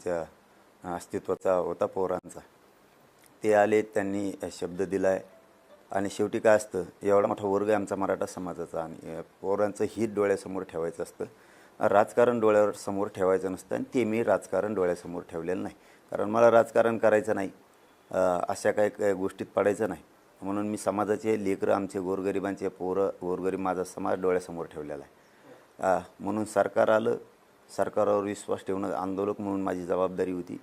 आमच्या अस्तित्वाचा होता पोरांचा. ते आले त्यांनी शब्द दिला आहे आणि शेवटी काय असतं एवढा मोठा वर्ग आहे आमचा मराठा समाजाचा आणि पोरांचं हित डोळ्यासमोर ठेवायचं असतं. राजकारण डोळ्यावर समोर ठेवायचं नसतं आणि ते मी राजकारण डोळ्यासमोर ठेवलेलं नाही. कारण मला राजकारण करायचं नाही अशा काही काही गोष्टीत पडायचं नाही. म्हणून मी समाजाचे लेकरं आमचे गोरगरिबांचे पोरं गोरगरीब माझा समाज डोळ्यासमोर ठेवलेला आहे. म्हणून सरकार आलं सरकारवर विश्वास ठेवणं आंदोलक म्हणून माझी जबाबदारी होती.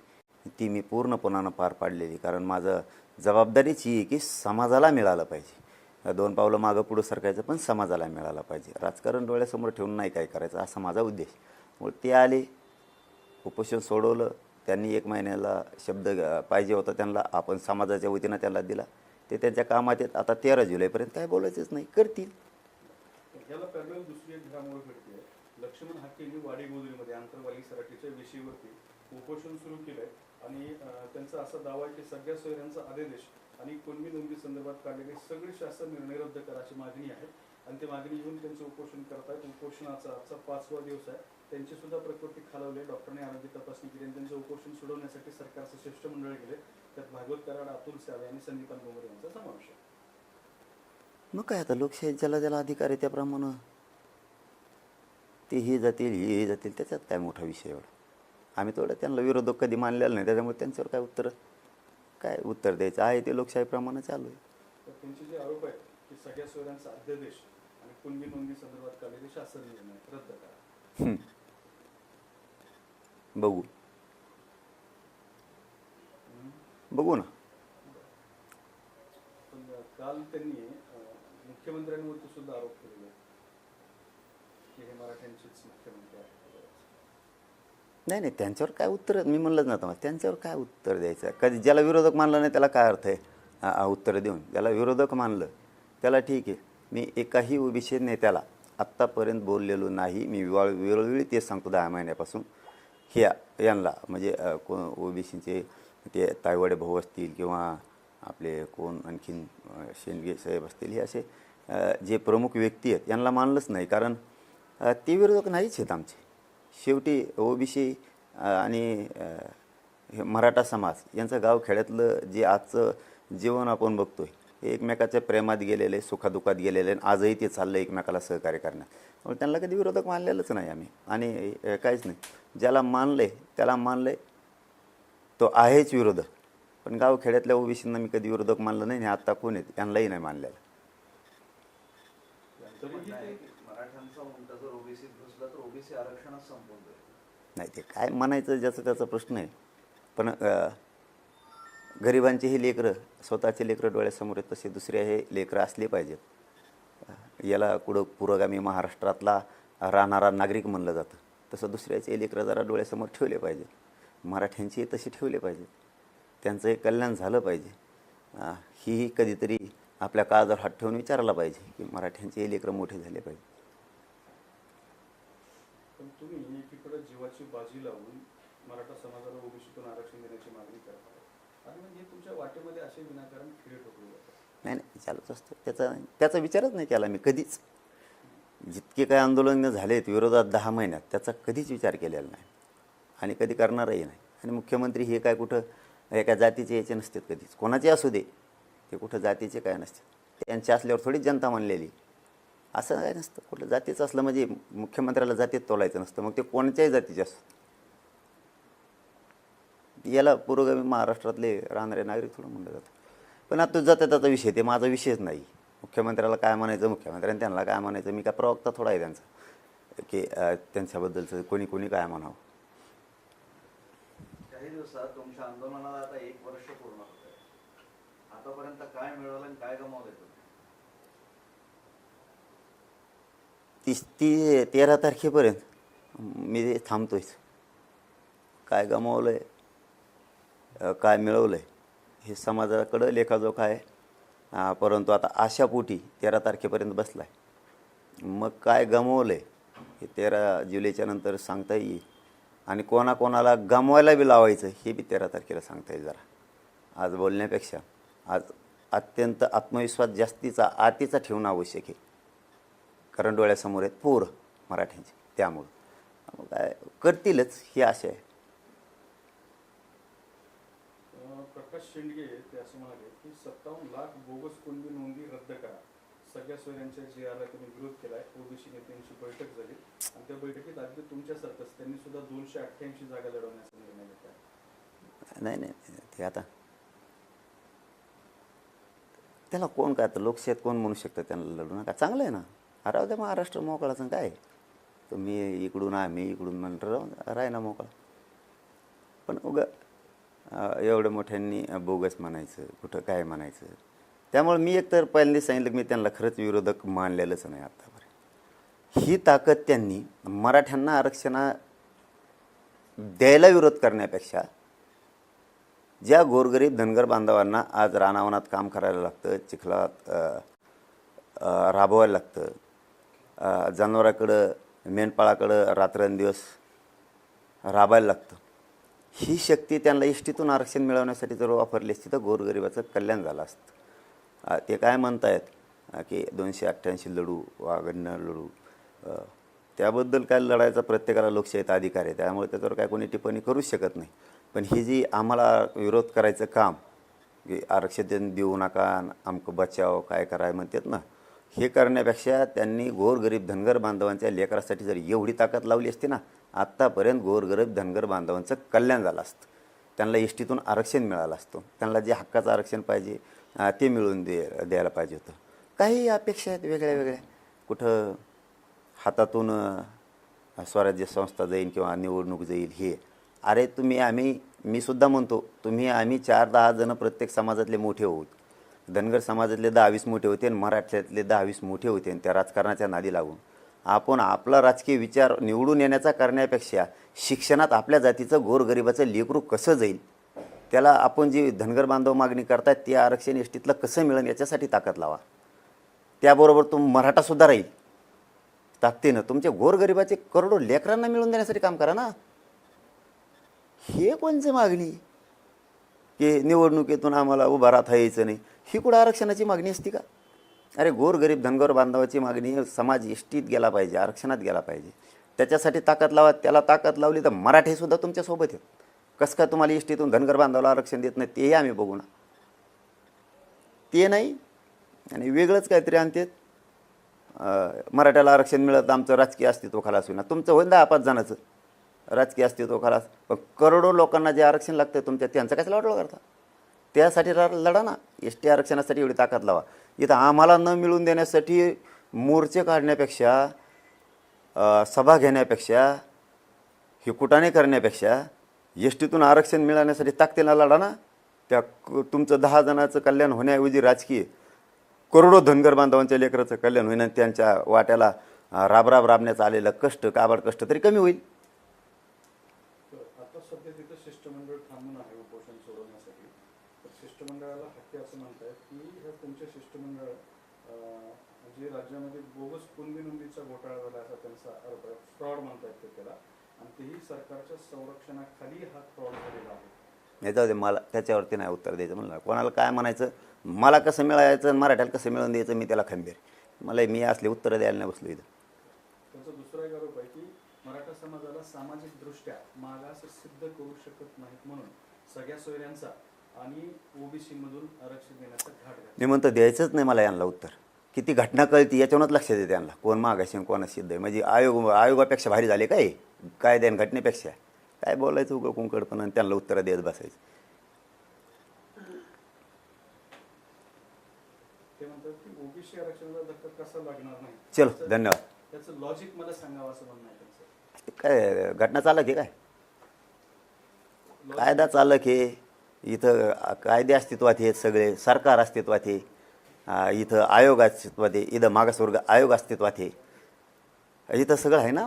ती मी पूर्णपणानं पार पाडलेली कारण माझं जबाबदारीच ही आहे की समाजाला मिळालं पाहिजे. दोन पावलं मागं पुढं सरकायचं पण समाजाला मिळालं पाहिजे. राजकारण डोळ्यासमोर ठेवून नाही काय करायचं असा माझा उद्देश. मग ते आले उपोषण सोडवलं त्यांनी एक महिन्याला शब्द पाहिजे होता त्यांना आपण समाजाच्या वतीनं त्याला दिला. ते त्यांच्या कामात येत आता तेरा जुलैपर्यंत काय बोलायचंच नाही करतील. लक्ष्मण हाकेंनी वाडी गोदरीमध्ये आंतरवाली सराटीच्या विषयीवरती उपोषण सुरू केलंय. आणि त्यांचा असा दावा आहे की सगळ्या सोयऱ्यांचा आदेश आणि कुणबी नोंदी संदर्भात काढलेले सगळे शासन निर्णय रद्द करा अशी मागणी आहे. आणि ते मागणी घेऊन त्यांचं उपोषण करतायत. उपोषणाचा आजचा पाचवा दिवस आहे. त्यांची सुद्धा प्रकृती खालवली डॉक्टरने आरोग्य तपासणी केली आणि त्यांचं उपोषण सोडवण्यासाठी सरकारचं शिष्टमंडळ गेले. त्यात भागवत कराड अतुल सावे आणि संदीपान गोमरे यांचा समावेश आहे. मग काय आता लोकशाही ज्याला ज्याला अधिकार आहे त्याप्रमाणे ते हे जातील हे जातील त्याच्यात काय मोठा विषय एवढा? आम्ही तेवढं त्यांना विरोधक कधी मानलेला नाही त्याच्यामुळे त्यांच्यावर काय उत्तर काय उत्तर द्यायचं? आहे ते लोकशाहीप्रमाणे चालू आहे. त्यांचे जे आरोप आहेत की सगळ्या सोयऱ्यांचा अध्यादेश आणि कुणबी नोंदी संदर्भात काढलेले शासन निर्णय रद्द करा. बघू. बघू ना. काल त्यांनी मुख्यमंत्र्यांवरती सुद्धा आरोप मुख्यमंत्री नाही नाही त्यांच्यावर काय उत्तर मी म्हणलंच ना तुम्हाला त्यांच्यावर काय उत्तर द्यायचं? कधी ज्याला विरोधक मानलं नाही त्याला काय अर्थ आहे? उत्तर देऊन. ज्याला विरोधक मानलं त्याला ठीक आहे. मी एकाही ओबीसी नेत्याला आत्तापर्यंत बोललेलो नाही. मी विवाळ वेळोवेळी तेच सांगतो दहा महिन्यापासून. ह्या यांना म्हणजे कोण ओबीसीचे ते तायवाडे भाऊ असतील किंवा आपले कोण आणखीन शेंडगे साहेब असतील हे असे जे प्रमुख व्यक्ती आहेत यांना मानलंच नाही. कारण ते विरोधक नाहीच आहेत आमचे. शेवटी ओबीसी आणि हे मराठा समाज यांचं गावखेड्यातलं जे आजचं जीवन आपण बघतो हे एकमेकाच्या प्रेमात गेलेले सुखादुखात गेलेले आणि आजही ते चाललं एकमेकाला सहकार्य करण्यात त्यामुळे त्यांना कधी विरोधक मानलेलंच नाही आम्ही. आणि काहीच नाही. ज्याला मानले त्याला मानले तो आहेच विरोधक. पण गावखेड्यातल्या ओबीसींना मी कधी विरोधक मानलं नाही आणि आत्ता कोण आहेत? यांनाही नाही मानलेलं त्यांचं म्हणणं आहे की मराठ्यांचा उंटा जर ओबीसीत घुसला तर ओबीसी संपून नाही ते काय म्हणायचं ज्याचा त्याचा प्रश्न आहे. पण गरिबांचे गरिबांची ही लेकरं स्वतःचे लेकरं डोळ्यासमोर आहेत तसे दुसरे हे लेकरं असले पाहिजेत. याला कुठं पुरोगामी महाराष्ट्रातला राहणारा नागरिक म्हणलं जातं. तसं दुसऱ्याचे लेकरं जरा डोळ्यासमोर ठेवले पाहिजेत. मराठ्यांची तसे ठेवले पाहिजेत. त्यांचं एक कल्याण झालं पाहिजे. हीही ही कधीतरी आपल्या काळावर हात ठेवून विचारायला पाहिजे की मराठ्यांचे लेकरं मोठे झाले पाहिजे पण तुम्ही एकीकडे जीवाची बाजी लावून मराठा समाजाला ओबीसीतून आरक्षण देण्याची मागणी करता. आहात आणि म्हणजे तुमच्या वाटेमध्ये असे विनाकारण खेळ ठोकले जातात नाही नाही चालूच असतं. त्याचा त्याचा विचारच नाही केला मी कधीच. जितके काय आंदोलन झालेत विरोधात दहा महिन्यात त्याचा कधीच विचार केलेला नाही. आणि कधी करणारही नाही. आणि मुख्यमंत्री हे काय कुठं एका जातीचे याचे नसतात कधीच. कोणाचे असू दे ते कुठं जातीचे काय नसते त्यांचे असल्यावर थोडीच जनता मानलेली असं काय नसतं. कुठलं जातीचं असलं म्हणजे मुख्यमंत्र्याला जातीत तोलायचं नसतं. मग ते कोणत्याही जातीचे असतं याला पुरोगामी महाराष्ट्रातले राहणारे नागरिक थोडं म्हणलं जातं. पण आता जाता त्याचा विषय ते माझा विषयच नाही. मुख्यमंत्र्याला काय म्हणायचं? मुख्यमंत्र्यांनी त्यांना काय म्हणायचं? मी काय प्रवक्ता थोडा आहे त्यांचा. की त्यांच्याबद्दलचं कोणी कोणी काय म्हणावं? काही दिवसात तुमच्या आंदोलनाला आता एक वर्ष पूर्ण होत आहे आतापर्यंत काय मिळवलं आणि काय गमावलं तीस ती तेरा तारखेपर्यंत मी थांबतोयच काय गमावलं आहे काय मिळवलं आहे हे समाजाकडं लेखाजोखा आहे. परंतु आता आशापोटी तेरा तारखेपर्यंत बसला आहे मग काय गमावलं आहे हे तेरा जुलैच्या नंतर सांगता येईल. आणि कोणाकोणाला गमवायला बी लावायचं हे बी तेरा तारखेला सांगता येईल जरा. आज बोलण्यापेक्षा आज अत्यंत आत्मविश्वास जास्तीचा आतीचा ठेवणं आवश्यक आहे. कारण डोळ्यासमोर आहेत पोरं मराठ्यांचे त्यामुळं. काय करतीलच ही आशा आहे. प्रकाश शेंडगे ते असं म्हणाले की सत्तावन्न लाख बोगस कुणबी नोंदी रद्द करा. सगळ्या सोयऱ्यांच्या जी आरला त्यांनी विरोध केलाय ओबीसी नेत्यांची बैठक झाली. आणि त्या बैठकीत अगदी तुमच्यासारखंच त्यांनी सुद्धा दोनशे अठ्ठ्याऐंशी जागा लढवण्याचा निर्णय घेतला. नाही नाही नाही, ते आता त्याला कोण काय लोकशाहीत कोण म्हणू शकतं त्यांना लढू नका? चांगलं आहे ना? राहू द्या महाराष्ट्र मोकळाचं काय? तुम्ही इकडून आम्ही इकडून म्हणतो राहू ना मोकळा. पण उगा एवढ्या एवढं मोठ्यांनी बोगस म्हणायचं कुठं काय म्हणायचं. त्यामुळे मी एकतर पहिल्यांदा सांगितलं की मी त्यांना खरंच विरोधक मानलेलंच नाही आत्तापर्यंत ही ताकद त्यांनी मराठ्यांना आरक्षणा द्यायला विरोध करण्यापेक्षा ज्या गोरगरीब धनगर बांधवांना आज रानावनात काम करायला लागतं चिखलात राबवायला लागतं जनावराकडं मेंढपाळाकडं रात्रंदिवस राबायला लागतं. ही शक्ती त्यांना इष्टीतून आरक्षण मिळवण्यासाठी जर वापरली असती तर गोरगरिबाचं कल्याण झालं असतं. ते काय म्हणतायत? की दोनशे अठ्ठ्याऐंशी लढू वागडनं लढू त्याबद्दल काय लढायचा प्रत्येकाला लोकशाहीत अधिकार आहे त्यामुळे त्याच्यावर काय कोणी टिप्पणी करूच शकत नाही. पण ही जी आम्हाला विरोध करायचं काम की आरक्षण देऊ नका आमकं बचाव काय कराय म्हणतात ना हे करण्यापेक्षा त्यांनी गोरगरीब धनगर बांधवांच्या लेकरासाठी जर एवढी ताकद लावली असती ना आत्तापर्यंत गोरगरीब धनगर बांधवांचं कल्याण झालं असतं. त्यांना एस टीतून आरक्षण मिळालं असतं. त्यांना जे हक्काचं आरक्षण पाहिजे ते मिळवून दे द्यायला पाहिजे होतं. काही अपेक्षा आहेत वेगळ्या वेगळ्या. कुठं हातातून स्वराज्य संस्था जाईल किंवा निवडणूक जाईल हे. अरे तुम्ही आम्ही मी सुद्धा म्हणतो तुम्ही आम्ही चार दहा जणं प्रत्येक समाजातले मोठे होऊ धनगर समाजातले दहावीस मोठे होते आणि मराठ्यातले दहावीस मोठे होते आणि त्या राजकारणाच्या नादी लागून. आपण आपला राजकीय विचार निवडून येण्याचा करण्यापेक्षा शिक्षणात आपल्या जातीचं गोरगरिबाचं लेकरू कसं जाईल? त्याला आपण जी धनगर बांधव मागणी करतात ते आरक्षण एसटीतलं कसं मिळेल याच्यासाठी ताकद लावा. त्याबरोबर तो मराठासुद्धा राहील. ताकदीनं तुमच्या गोरगरिबाचे करोडो लेकरांना मिळवून देण्यासाठी काम करा ना. हे कोणचं मागणी? की निवडणुकीतून आम्हाला उभा राहता यायचं नाही. ही कुठं आरक्षणाची मागणी असती का? अरे गोरगरीब धनगर बांधवाची मागणी समाज इष्टीत गेला पाहिजे आरक्षणात गेला पाहिजे. त्याच्यासाठी ताकद लावा त्याला ताकद लावली तर मराठीसुद्धा तुमच्यासोबत आहेत. कसं काय तुम्हाला इष्टीतून धनगर बांधवाला आरक्षण देत नाही तेही आम्ही बघू ना. ते नाही आणि वेगळंच काहीतरी आणतात मराठ्याला आरक्षण मिळत आमचं राजकीय अस्तित्व खालास होईना. तुमचं होईल दहा पाच जणाचं. राजकीय अस्तित्व खालास. पण करोडो लोकांना जे आरक्षण लागतं तुमच्या त्यांचं कशाला वाटलं करता? त्यासाठी रा- लढा ना. एस टी आरक्षणासाठी एवढी ताकद लावा. इथं आम्हाला न मिळून देण्यासाठी मोर्चे काढण्यापेक्षा सभा घेण्यापेक्षा हे करण्यापेक्षा एस टीतून आरक्षण मिळवण्यासाठी ताकदीला लढा ना. त्या तुमचं दहा जणाचं कल्याण होण्याऐवजी राजकीय करोडो धनगर बांधवांच्या लेकराचं कल्याण होईन आणि त्यांच्या वाट्याला राबराब राबण्याचं आलेलं कष्ट काबाड कष्ट तरी कमी होईल तर आता सध्या तिथं शिष्टमंडळ थांबून आहे उपोषण सोडवण्यासाठी तर शिष्टमंडळाला हक्के असं म्हणतायत की हे तुमचे शिष्टमंडळ अं, जे राज्यामध्ये बोगस कुणबी नोंदीचा घोटाळा झाला असा त्यांचा आरोप आहे फ्रॉड म्हणतायत ते त्याला. आणि तेही सरकारच्या संरक्षणाखाली हा फ्रॉड झालेला आहे. नाही जाऊ दे मला त्याच्यावरती नाही उत्तर द्यायचं म्हणलं. कोणाला काय म्हणायचं? मला कसं मिळायचं आणि मराठ्याला कसं मिळवून द्यायचं मी त्याला खंबीर. मला मी असले उत्तरं द्यायला नाही बसलो इथं. त्यांचा दुसरा एक आरोप आहे की मराठा समाजाला सामाजिकदृष्ट्या मागास सिद्ध करू शकत नाहीत म्हणून सगळ्या सोयऱ्यांचा आणि ओबीसी मधून आरक्षण देण्याचा घाट मी म्हणतो द्यायचंच नाही मला यांना उत्तर. किती घटना कळती याच्यावरच लक्षात येते यांना कोण मागाशी कोण सिद्ध आहे म्हणजे आयोग आयोगापेक्षा भारी झाले काय? कायदे आणि घटनेपेक्षा. काय बोलायचं उगं कुंकडपण आणि त्यांना उत्तरं देत बसायचं. चलो धन्यवाद. त्याचं लॉजिक मला सांगावं असं म्हणणं आहे त्यांचं. काय घटना चालक आहे काय? कायदा चालक आहे. इथं कायदे अस्तित्वात आहेत सगळे सरकार अस्तित्वात आहे. इथं आयोग अस्तित्वात आहे इथं मागासवर्ग आयोग अस्तित्वात आहे. इथं सगळं आहे ना?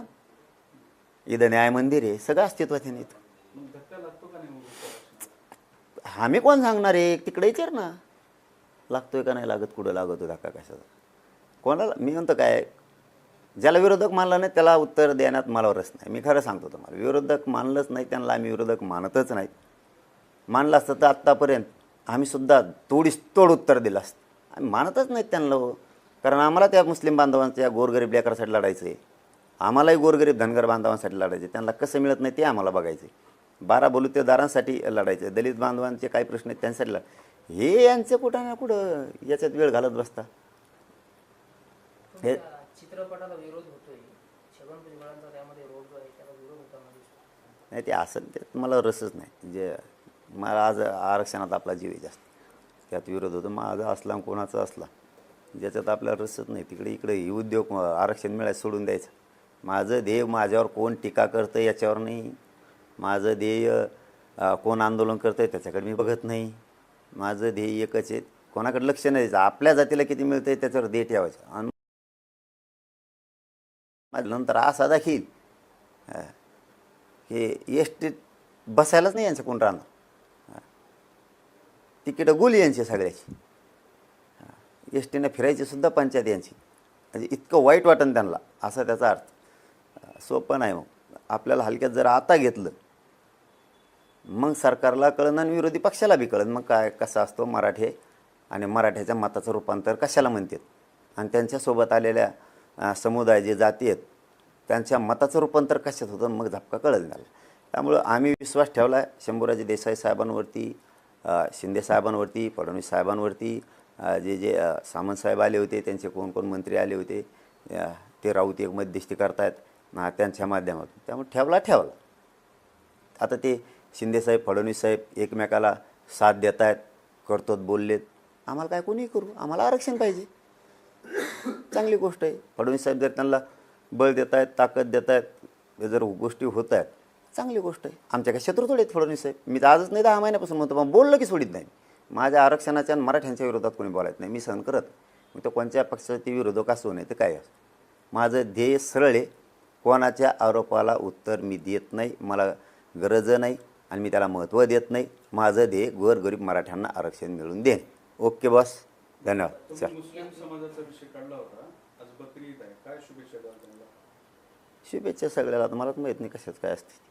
इथं न्याय मंदिर आहे सगळं अस्तित्वात आहे ना इथं. आम्ही कोण सांगणार आहे? तिकडे विचार ना. लागतोय का नाही लागत कुठं लागतो धक्का कशाचा? कोणाला मी म्हणतो काय ज्याला विरोधक मानला नाही त्याला उत्तर देण्यात मला रस नाही. मी खरं सांगतो तुम्हाला विरोधक मानलंच नाही त्यांना आम्ही विरोधक मानतच नाहीत मानलं असतं तर आत्तापर्यंत आम्हीसुद्धा तोडीस तोड उत्तर दिलं असतं. आम्ही मानतच नाहीत त्यांना. कारण आम्हाला त्या मुस्लिम बांधवांच्या गोरगरीब लेकरासाठी लढायचं आहे आम्हालाही गोरगरीब धनगर बांधवांसाठी लढायचे त्यांना कसं मिळत नाही ते आम्हाला बघायचं आहे बारा बलुतेदारांसाठी लढायचं दलित बांधवांचे काही प्रश्न आहेत त्यांच्यासाठी लढ हे यांचं कुठं ना कुठं याच्यात वेळ घालत बसता. हे- चित्रपटाला विरोध होतोय. छगन भुजबळांचा त्यामध्ये रोल जो आहे त्याला विरोध होताना दिसतो नाही ते असं त्यात मला रसच नाही. जे मला आज आरक्षणात आपला जीव आहे जास्त. त्यात विरोध होतो. माझा असला कोणाचा असला ज्याच्यात आपल्याला रसच नाही. तिकडे इकडे ही उद्योग आरक्षण मिळायला सोडून द्यायचं. माझं ध्येय माझ्यावर कोण टीका करतं याच्यावर नाही. माझं ध्येय कोण आंदोलन करतं त्याच्याकडे मी बघत नाही. माझं ध्येय एकच आहे कोणाकडे लक्ष नाही द्यायचं. आपल्या जातीला किती मिळतंय त्याच्यावर ध्येय ठेवायचं. आणि नंतर असा दाखील. की हे एस टीत बसायलाच नाही यांचं कोण राहणार? तिकीटं गुल यांची सगळ्याची. एस टीनं फिरायची सुद्धा पंचायत यांची. म्हणजे इतकं वाईट वाटन त्यांना असा त्याचा अर्थ. सोपं नाही मग. आपल्याला हलक्यात जर आता घेतलं मग सरकारला कळन आणि विरोधी पक्षाला बी कळन मग काय कसा असतो मराठे आणि मराठ्याच्या मताचं रूपांतर कशाला म्हणतात? आणि त्यांच्यासोबत आलेल्या समुदाय जे जाती आहेत त्यांच्या मताचं रूपांतर कशात होतं? मग झपका कळत झाला त्यामुळं आम्ही विश्वास ठेवला आहे शंभूराजे देसाई साहेबांवरती शिंदेसाहेबांवरती शिंदे साहेबांवरती फडणवीस साहेबांवरती जे जे अं, सामंत साहेब आले होते त्यांचे कोण कोण मंत्री आले होते ते राऊत एक मध्यस्थी करतायत ना त्यांच्या माध्यमातून. त्यामुळे ठेवला ठेवला. आता ते शिंदेसाहेब फडणवीस साहेब एकमेकाला साथ देत आहेत करतोत बोललेत. आम्हाला काय कोणी करू आम्हाला आरक्षण पाहिजे. चांगली गोष्ट आहे. फडणवीस साहेब जर त्यांना बळ देत आहेत ताकद देत आहेत जर गोष्टी होत आहेत चांगली गोष्ट आहे. आमच्या काय शत्रू थोडे फडणवीस साहेब. मी तर आजच नाही दहा महिन्यापासून म्हणतो पण बोललं की सोडित नाही. माझ्या आरक्षणाच्या आणि मराठ्यांच्या विरोधात कोणी बोलायचं नाही. मी सहन करत. मग तो कोणत्या पक्षाचे विरोधक असो नाही तर काय असो. माझं ध्येय सरळ आहे. कोणाच्या आरोपाला उत्तर मी देत नाही. मला गरज नाही आणि मी त्याला महत्त्व देत नाही. माझं ध्येय गोरगरीब मराठ्यांना आरक्षण मिळवून देईन ओके बॉस. धन्यवाद. सर शुभेच्छा सगळ्याला. मलाच माहीत नाही कशाच काय असते.